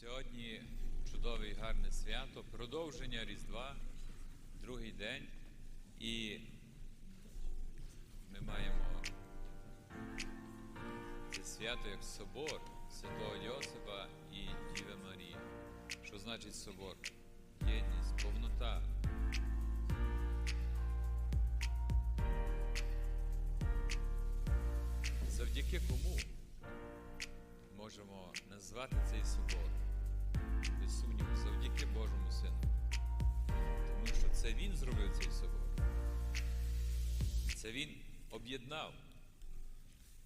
Сьогодні чудове і гарне свято, продовження Різдва, другий день. І ми маємо це свято як собор Святого Йосипа і Діви Марії. Що значить собор? Єдність, повнота. Завдяки кому можемо назвати цей собор? Без сумніву, завдяки Божому Сину. Тому що це Він зробив цей собор. Це Він об'єднав.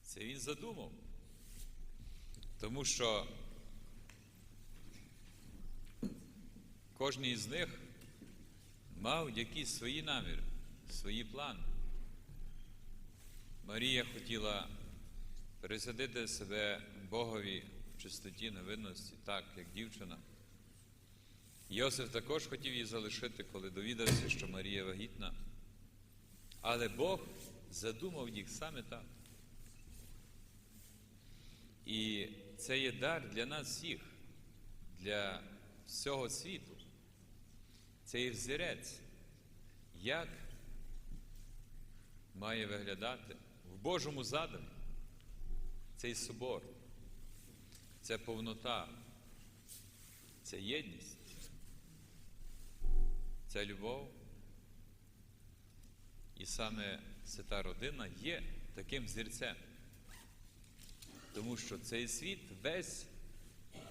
Це Він задумав. Тому що кожен із них мав якісь свої наміри, свої плани. Марія хотіла пересадити себе Богові в чистоті, невинності, так, як дівчина. Йосиф також хотів її залишити, коли довідався, що Марія вагітна. Але Бог задумав їх саме так. І це є дар для нас всіх, для всього світу. Це є взірець, як має виглядати в Божому задумі цей собор, це повнота, це єдність, це любов. І саме свята родина є таким зірцем. Тому що цей світ весь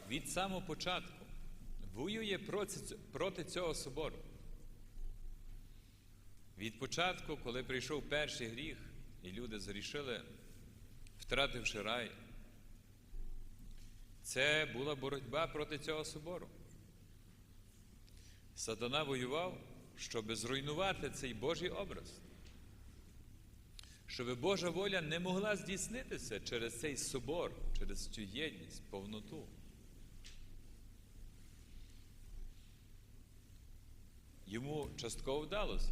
від самого початку воює проти цього собору. Від початку, коли прийшов перший гріх, і люди зрішили, втративши рай, це була боротьба проти цього собору. Сатана воював, щоб зруйнувати цей Божий образ, щоб Божа воля не могла здійснитися через цей собор, через цю єдність, повноту. Йому частково вдалося,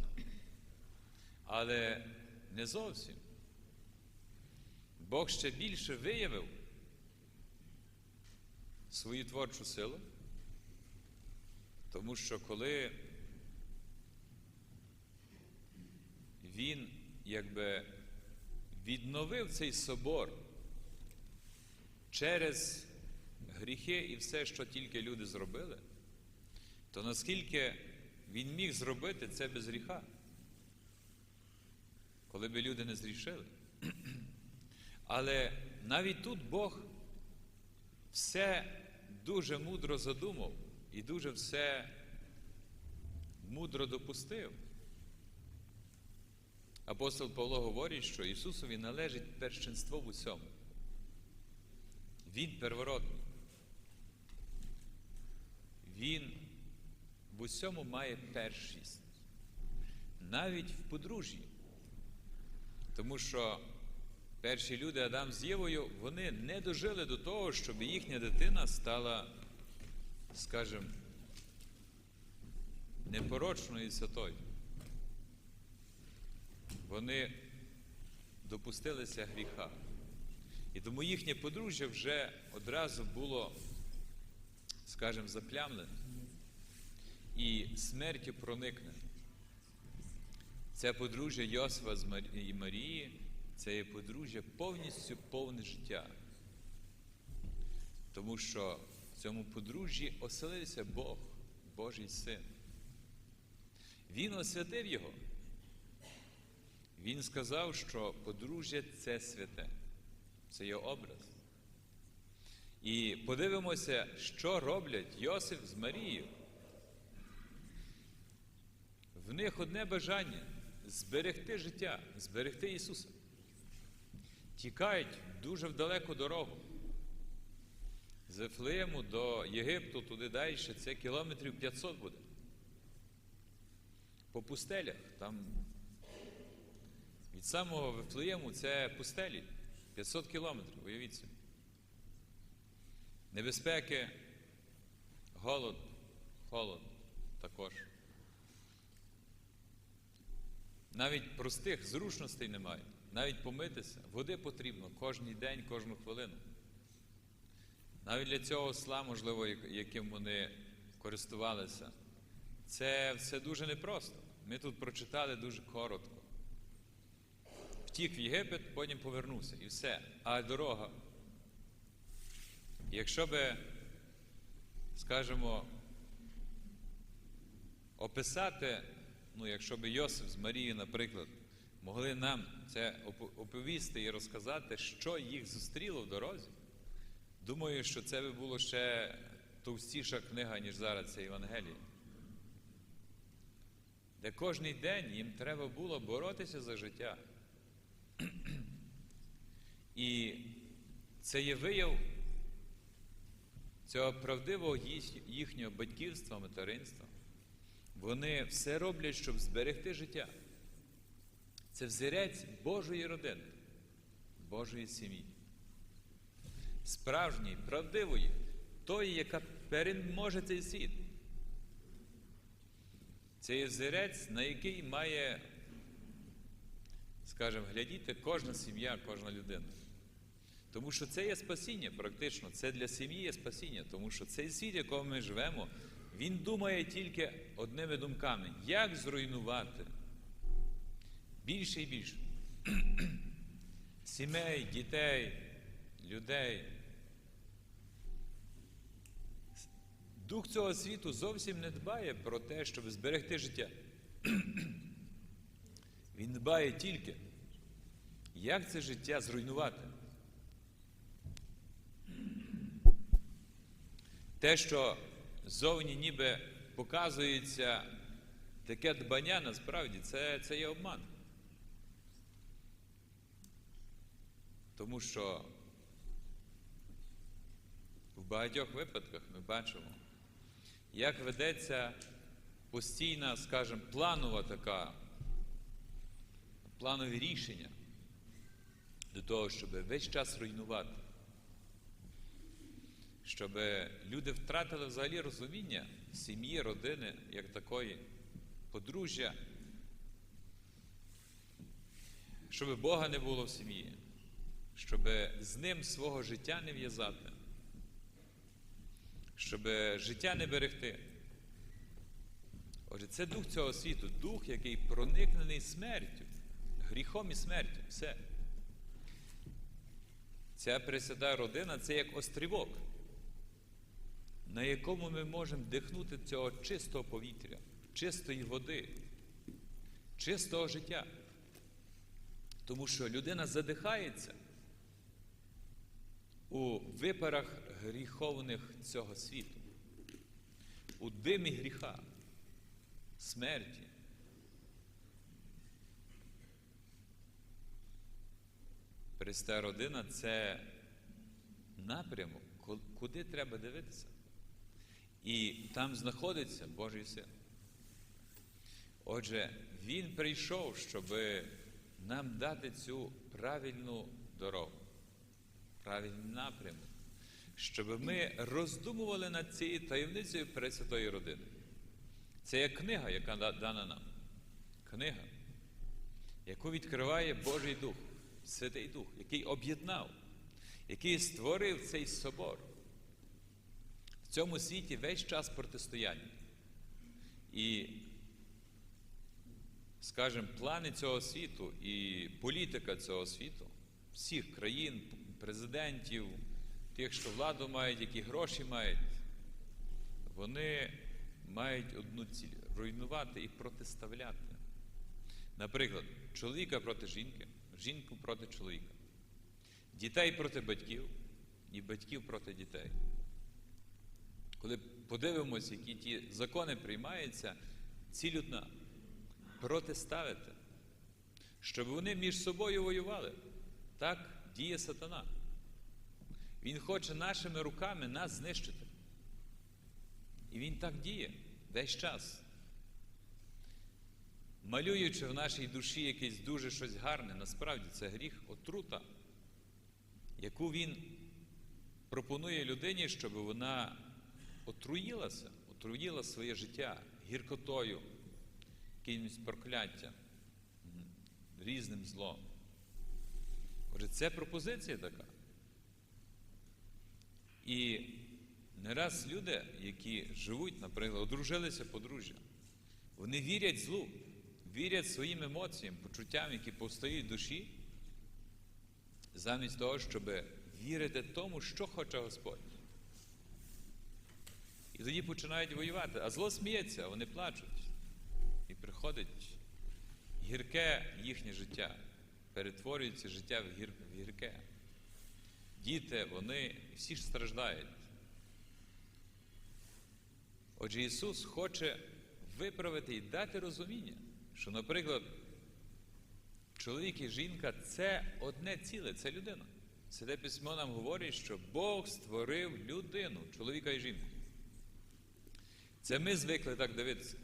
але не зовсім. Бог ще більше виявив свою творчу силу, тому що коли він якби відновив цей собор через гріхи і все, що тільки люди зробили, то наскільки він міг зробити це без гріха, коли би люди не зрішили. Але навіть тут Бог все дуже мудро задумав і дуже все мудро допустив. Апостол Павло говорить, що Ісусові належить першинство в усьому. Він первородний. Він в усьому має першість, навіть в подружжі. Тому що перші люди, Адам з Євою, вони не дожили до того, щоб їхня дитина стала, скажімо, непорочною і святою. Вони допустилися гріха. І тому їхнє подружжя вже одразу було, скажімо, заплямлене і смертю проникне. Це подружжя Йосифа і Марії, це є подружжя повністю повне життя. Тому що цьому подружжі оселився Бог, Божий Син. Він освятив його. Він сказав, що подружжя це святе, це його образ. І подивимося, що роблять Йосиф з Марією. В них одне бажання зберегти життя, зберегти Ісуса. Тікають дуже в далеку дорогу. З Ефлеєму до Єгипту, туди далі, це кілометрів 500 буде. По пустелях, там від самого Вифлеєму це пустелі 500 кілометрів, уявіть собі. Небезпеки, голод, холод також. Навіть простих зручностей немає. Навіть помитися, води потрібно кожен день, кожну хвилину. Навіть для цього осла, можливо, яким вони користувалися, це все дуже непросто. Ми тут прочитали дуже коротко. Втік в Єгипет, потім повернувся і все. А дорога. Якщо би, скажімо, описати, ну, якщо би Йосиф з Марією, наприклад, могли нам це оповісти і розказати, що їх зустріло в дорозі, думаю, що це би було ще товстіша книга, ніж зараз це Євангеліє. Де кожний день їм треба було боротися за життя. І це є вияв цього правдивого їхнього батьківства, материнства. Вони все роблять, щоб зберегти життя. Це взірець Божої родини, Божої сім'ї. Справжньої, правдивої, тої, яка переможе цей світ. Це є взірець, на який має, скажімо, глядіти кожна сім'я, кожна людина. Тому що це є спасіння, практично. Це для сім'ї є спасіння, тому що цей світ, в якому ми живемо, він думає тільки одними думками, як зруйнувати більше і більше сімей, дітей, людей. Дух цього світу зовсім не дбає про те, щоб зберегти життя. Він дбає тільки, як це життя зруйнувати. Те, що зовні ніби показується таке дбання, насправді це, це є обман. Тому що в багатьох випадках ми бачимо, як ведеться постійна, скажімо, планова така, планові рішення до того, щоб весь час руйнувати, щоб люди втратили взагалі розуміння сім'ї, родини як такої, подружжя, щоб Бога не було в сім'ї, щоб з ним свого життя не в'язати, щоб життя не берегти. Отже, це дух цього світу, дух, який проникнений смертю, гріхом і смертю. Все. Ця присяда родина це як острівок, на якому ми можемо дихнути цього чистого повітря, чистої води, чистого життя. Тому що людина задихається у випарах гріховних цього світу, у димі гріха, смерті. Преста родина це напрямок, куди треба дивитися. І там знаходиться Божий син. Отже, Він прийшов, щоб нам дати цю правильну дорогу, правильний напрямок, щоб ми роздумували над цією таємницею Пресвятої родини. Це є книга, яка дана нам. Книга, яку відкриває Божий Дух, Святий Дух, який об'єднав, який створив цей собор. В цьому світі весь час протистояння. І, скажімо, плани цього світу і політика цього світу, всіх країн, президентів, тих, що владу мають, які гроші мають, вони мають одну ціль руйнувати і протиставляти. Наприклад, чоловіка проти жінки, жінку проти чоловіка, дітей проти батьків і батьків проти дітей. Коли подивимося, які ті закони приймаються, ціль одна протиставити, щоб вони між собою воювали. Так діє сатана. Він хоче нашими руками нас знищити. І він так діє весь час. Малюючи в нашій душі якесь дуже щось гарне, насправді це гріх, отрута, яку він пропонує людині, щоб вона отруїлася, отруїла своє життя гіркотою, якимось прокляттям, різним злом. Отже, це пропозиція така. І не раз люди, які живуть, наприклад, одружилися подружжя, вони вірять злу, вірять своїм емоціям, почуттям, які повстають в душі, замість того, щоб вірити тому, що хоче Господь. І тоді починають воювати. А зло сміється, вони плачуть. І приходить гірке їхнє життя, перетворюється життя в, гір, в гірке. Діти, вони всі ж страждають. Отже, Ісус хоче виправити і дати розуміння, що, наприклад, чоловік і жінка це одне ціле, це людина. Святе письмо нам говорить, що Бог створив людину, чоловіка і жінку. Це ми звикли так дивитися.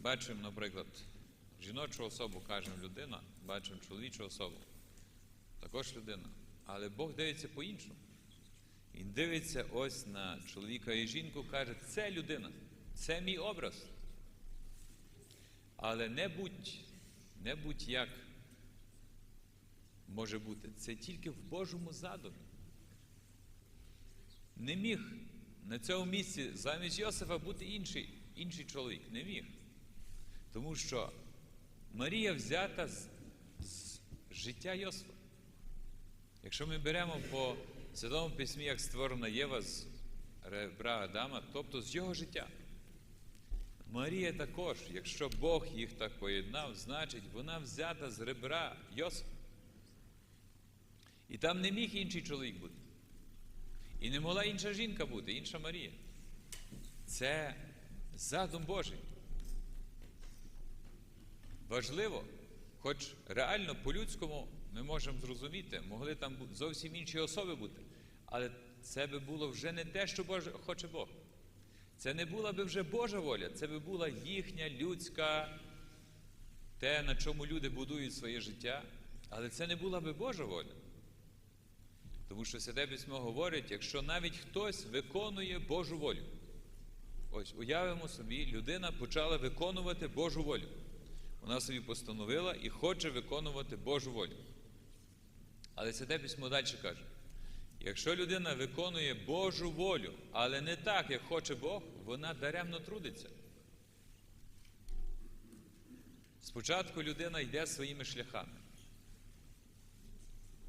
Бачимо, наприклад, жіночу особу, кажемо людина, бачимо чоловічу особу, також людина. Але Бог дивиться по-іншому. Він дивиться ось на чоловіка і жінку, каже, це людина, це мій образ. Але не будь, не будь як може бути. Це тільки в Божому задумі. Не міг на цьому місці замість Йосифа бути інший, інший чоловік. Не міг. Тому що Марія взята з, з життя Йосифа. Якщо ми беремо по Святому Письмі, як створена Єва з ребра Адама, тобто з його життя. Марія також, якщо Бог їх так поєднав, значить вона взята з ребра Йосифа. І там не міг інший чоловік бути. І не могла інша жінка бути, інша Марія. Це задум Божий. Важливо, хоч реально по-людському ми можемо зрозуміти, могли там зовсім інші особи бути, але це би було вже не те, що Боже, хоче Бог. Це не була би вже Божа воля, це би була їхня людська, те, на чому люди будують своє життя, але це не була би Божа воля. Тому що Святе Письмо говорить, якщо навіть хтось виконує Божу волю. Ось уявимо собі, людина почала виконувати Божу волю. Вона собі постановила і хоче виконувати Божу волю. Але Святе Письмо далі каже: якщо людина виконує Божу волю, але не так, як хоче Бог, вона даремно трудиться. Спочатку людина йде своїми шляхами,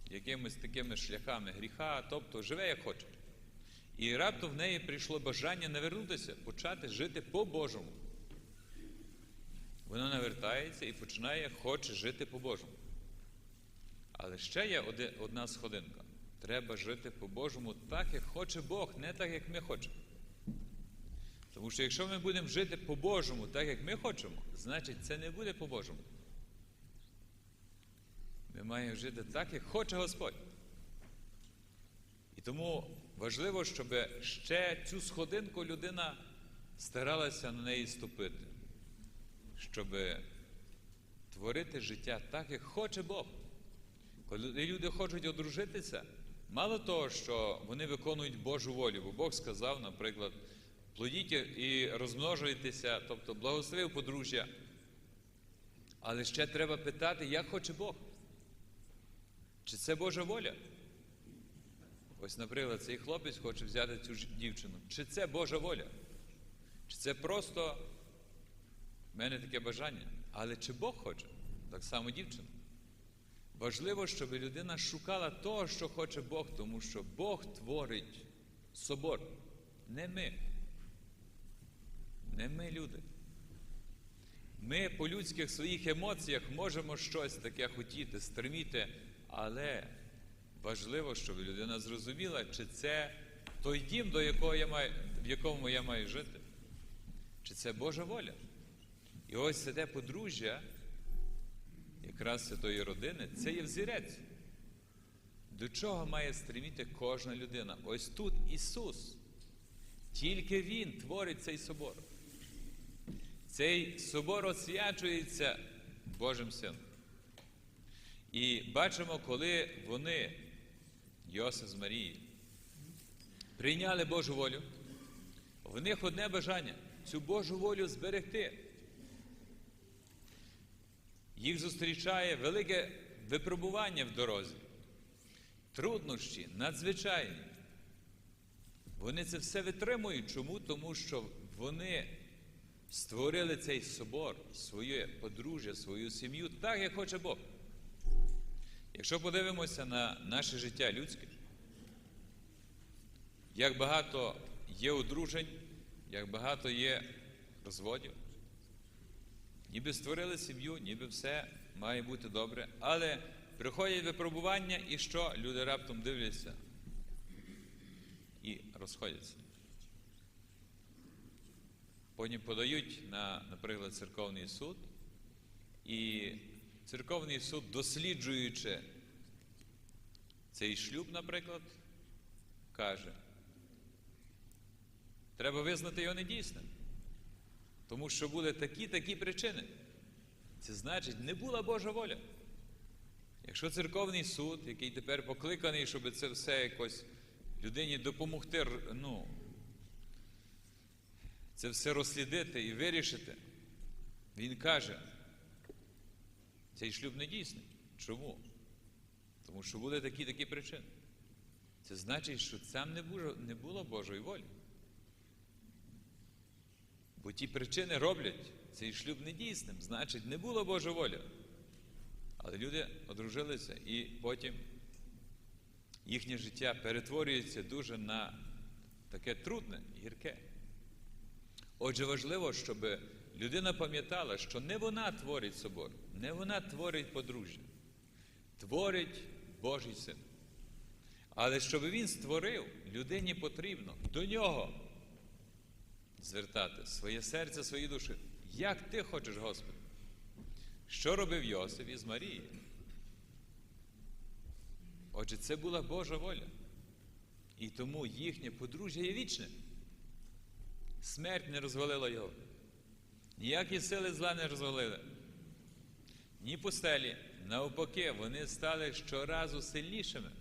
якимись такими шляхами гріха, тобто живе як хоче. І раптом в неї прийшло бажання навернутися, почати жити по-божому. Вона навертається і починає хоче жити по-божому. Але ще є одна сходинка. Треба жити по-божому так, як хоче Бог, не так, як ми хочемо. Тому що якщо ми будемо жити по-божому, так, як ми хочемо, значить це не буде по-божому. Ми маємо жити так, як хоче Господь. І тому важливо, щоб ще цю сходинку людина старалася на неї ступити, щоб творити життя так, як хоче Бог. Коли люди хочуть одружитися, мало того, що вони виконують Божу волю, бо Бог сказав, наприклад, плодіть і розмножуйтеся, тобто благословив подружжя. Але ще треба питати, як хоче Бог. Чи це Божа воля? Ось, наприклад, цей хлопець хоче взяти цю дівчину. Чи це Божа воля? Чи це просто в мене таке бажання? Але чи Бог хоче? Так само дівчина. Важливо, щоб людина шукала того, що хоче Бог, тому що Бог творить собор. Не ми. Не ми люди. Ми по людських своїх емоціях можемо щось таке хотіти, стриміти, але важливо, щоб людина зрозуміла, чи це той дім, до якого я маю, в якому я маю жити, чи це Божа воля. І ось це те подружжя якраз святої родини, це є взірець. До чого має стриміти кожна людина? Ось тут Ісус. Тільки Він творить цей собор. Цей собор освячується Божим Сином. І бачимо, коли вони, Йосиф з Марії, прийняли Божу волю, в них одне бажання цю Божу волю зберегти. Їх зустрічає велике випробування в дорозі, труднощі надзвичайні. Вони це все витримують. Чому? Тому що вони створили цей собор, своє подружжя, свою сім'ю так, як хоче Бог. Якщо подивимося на наше життя людське, як багато є одружень, як багато є розводів, ніби створили сім'ю, ніби все має бути добре, але приходять випробування, і що? Люди раптом дивляться і розходяться. Потім подають на, наприклад, церковний суд, і церковний суд, досліджуючи цей шлюб, наприклад, каже, треба визнати його недійсним. Тому що були такі-такі причини. Це значить, не була Божа воля. Якщо церковний суд, який тепер покликаний, щоб це все якось людині допомогти, ну, це все розслідити і вирішити, він каже, цей шлюб не дійсний. Чому? Тому що були такі-такі причини. Це значить, що там не було, не було Божої волі. Бо ті причини роблять цей шлюб недійсним, значить, не було Божа воля. Але люди одружилися і потім їхнє життя перетворюється дуже на таке трудне, гірке. Отже, важливо, щоб людина пам'ятала, що не вона творить собор, не вона творить подружжя, творить Божий син. Але щоб він створив, людині потрібно до нього звертати своє серце, свої душі. Як ти хочеш, Господи? Що робив Йосиф із Марією? Отже, це була Божа воля. І тому їхнє подружжя є вічне. Смерть не розвалила його. Ніякі сили зла не розвалили. Ні пустелі. Навпаки, вони стали щоразу сильнішими,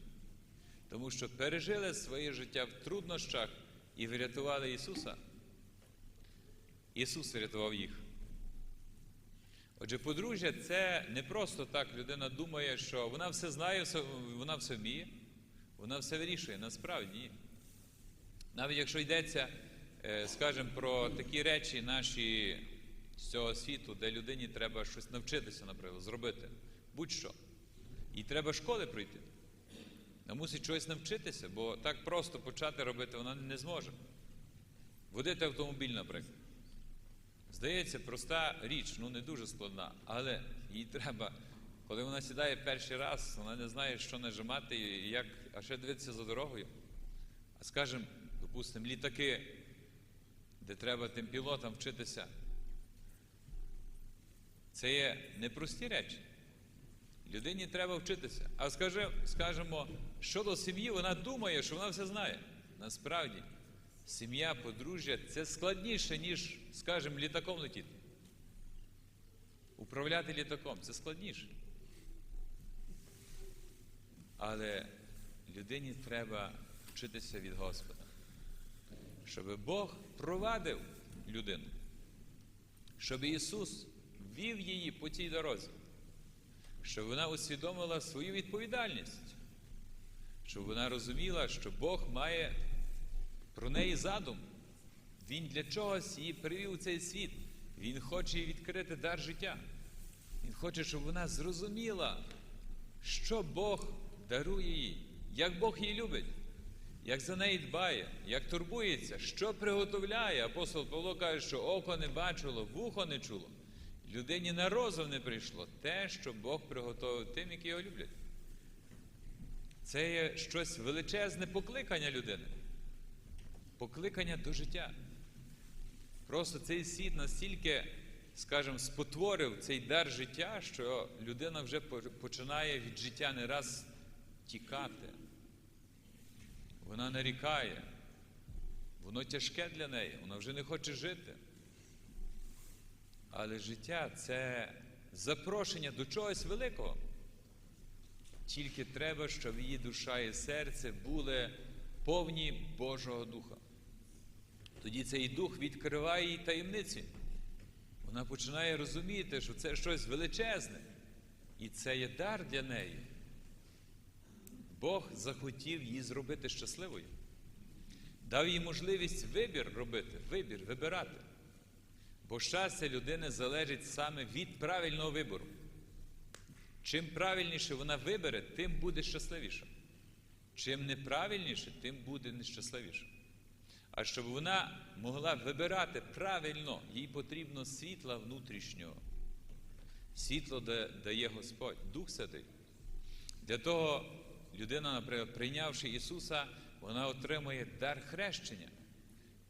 тому що пережили своє життя в труднощах і врятували Ісуса. Ісус врятував їх. Отже, подружжя це не просто так людина думає, що вона все знає, вона все вміє, вона все вирішує. Насправді ні. Навіть якщо йдеться, скажімо, про такі речі наші з цього світу, де людині треба щось навчитися, наприклад, зробити, будь-що. І треба школи пройти. Вона мусить щось навчитися, бо так просто почати робити вона не зможе. Водити автомобіль, наприклад. Здається, проста річ, ну не дуже складна, але їй треба, коли вона сідає перший раз, вона не знає, що нажимати і як, а ще дивитися за дорогою. А скажімо, допустимо, літаки, де треба тим пілотам вчитися. Це є непрості речі. Людині треба вчитися. А скажімо, щодо сім'ї, вона думає, що вона все знає. Насправді сім'я, подружжя це складніше, ніж, скажімо, літаком летіти. Управляти літаком це складніше. Але людині треба вчитися від Господа, щоб Бог провадив людину, щоб Ісус вів її по цій дорозі, щоб вона усвідомила свою відповідальність, щоб вона розуміла, що Бог має про неї задум. Він для чогось її привів у цей світ. Він хоче їй відкрити дар життя. Він хоче, щоб вона зрозуміла, що Бог дарує їй, як Бог її любить, як за неї дбає, як турбується, що приготовляє. Апостол Павло каже, що око не бачило, вухо не чуло. Людині на розум не прийшло те, що Бог приготовив тим, які його люблять. Це є щось величезне покликання людини покликання до життя. Просто цей світ настільки, скажімо, спотворив цей дар життя, що людина вже починає від життя не раз тікати. Вона нарікає, воно тяжке для неї, вона вже не хоче жити. Але життя це запрошення до чогось великого. Тільки треба, щоб її душа і серце були повні Божого Духа. Тоді цей дух відкриває їй таємниці. Вона починає розуміти, що це щось величезне. І це є дар для неї. Бог захотів її зробити щасливою. дав їй можливість вибір робити, вибір, вибирати. Бо щастя людини залежить саме від правильного вибору. Чим правильніше вона вибере, тим буде щасливіша. Чим неправильніше, тим буде нещасливіша. А щоб вона могла вибирати правильно, їй потрібно світла внутрішнього. Світло да- дає Господь, Дух Святий. Для того людина, наприклад, прийнявши Ісуса, вона отримує дар хрещення,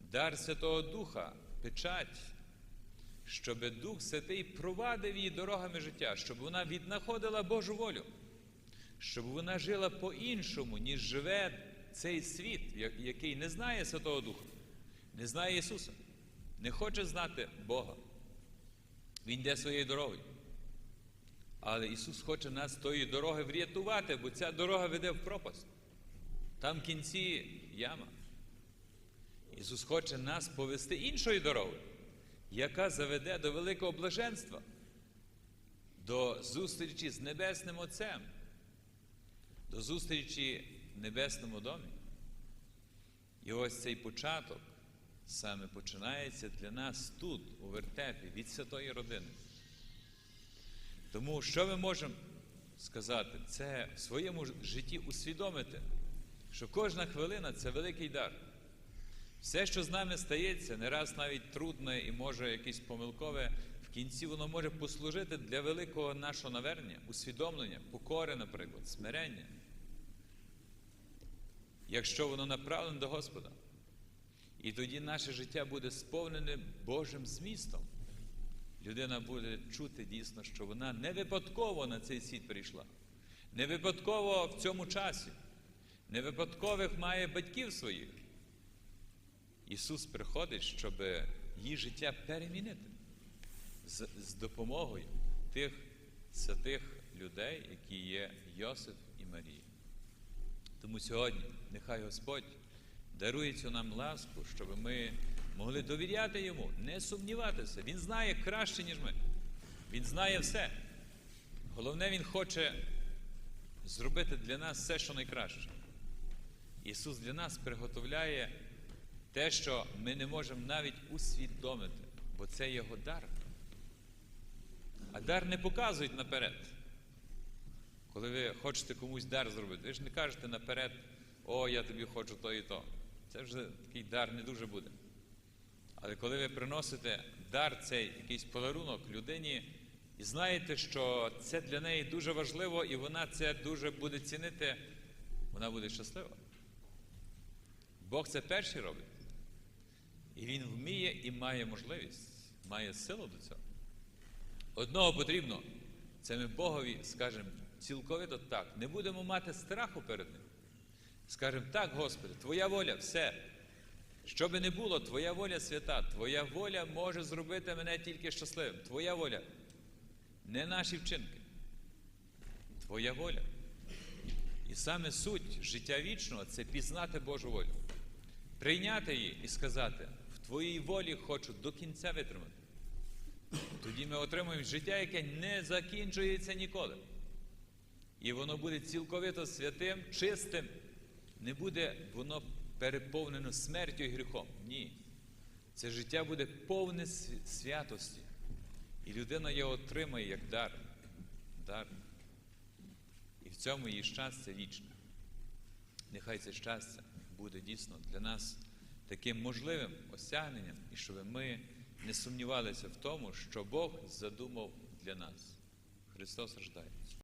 дар Святого Духа, печать, щоб Дух Святий провадив її дорогами життя, щоб вона віднаходила Божу волю, щоб вона жила по-іншому, ніж живе цей світ, який не знає Святого Духа, не знає Ісуса, не хоче знати Бога. Він йде своєю дорогою. Але Ісус хоче нас з тої дороги врятувати, бо ця дорога веде в пропасть. Там кінці яма. Ісус хоче нас повести іншою дорогою, яка заведе до великого блаженства, до зустрічі з Небесним Отцем, до зустрічі небесному домі. І ось цей початок саме починається для нас тут, у вертепі, від святої родини. Тому що ми можемо сказати? Це в своєму житті усвідомити, що кожна хвилина це великий дар. Все, що з нами стається, не раз навіть трудне і може якесь помилкове, в кінці воно може послужити для великого нашого навернення, усвідомлення, покори, наприклад, смирення. Якщо воно направлене до Господа. І тоді наше життя буде сповнене Божим змістом. Людина буде чути дійсно, що вона не випадково на цей світ прийшла, не випадково в цьому часі, не випадкових має батьків своїх. Ісус приходить, щоб її життя перемінити з, з допомогою тих святих людей, які є Йосиф і Марія. Тому сьогодні нехай Господь дарує цю нам ласку, щоб ми могли довіряти йому, не сумніватися. Він знає краще, ніж ми. Він знає все. Головне, Він хоче зробити для нас все, що найкраще. Ісус для нас приготовляє те, що ми не можемо навіть усвідомити, бо це Його дар. А дар не показують наперед. Коли ви хочете комусь дар зробити, ви ж не кажете наперед, о, я тобі хочу то і то. Це вже такий дар не дуже буде. Але коли ви приносите дар, цей якийсь подарунок людині, і знаєте, що це для неї дуже важливо, і вона це дуже буде цінити, вона буде щаслива. Бог це перший робить. І Він вміє і має можливість, має силу до цього. Одного потрібно, це ми Богові скажемо цілковито так. Не будемо мати страху перед Ним. Скажемо так, Господи, Твоя воля, все. Що би не було, Твоя воля свята, Твоя воля може зробити мене тільки щасливим. Твоя воля. Не наші вчинки. Твоя воля. І саме суть життя вічного це пізнати Божу волю. Прийняти її і сказати, в Твоїй волі хочу до кінця витримати. Тоді ми отримуємо життя, яке не закінчується ніколи. І воно буде цілковито святим, чистим. Не буде воно переповнено смертю і гріхом. Ні. Це життя буде повне святості. І людина його отримає як дар. дар. І в цьому її щастя вічне. Нехай це щастя буде дійсно для нас таким можливим осягненням, і щоб ми не сумнівалися в тому, що Бог задумав для нас. Христос рождається.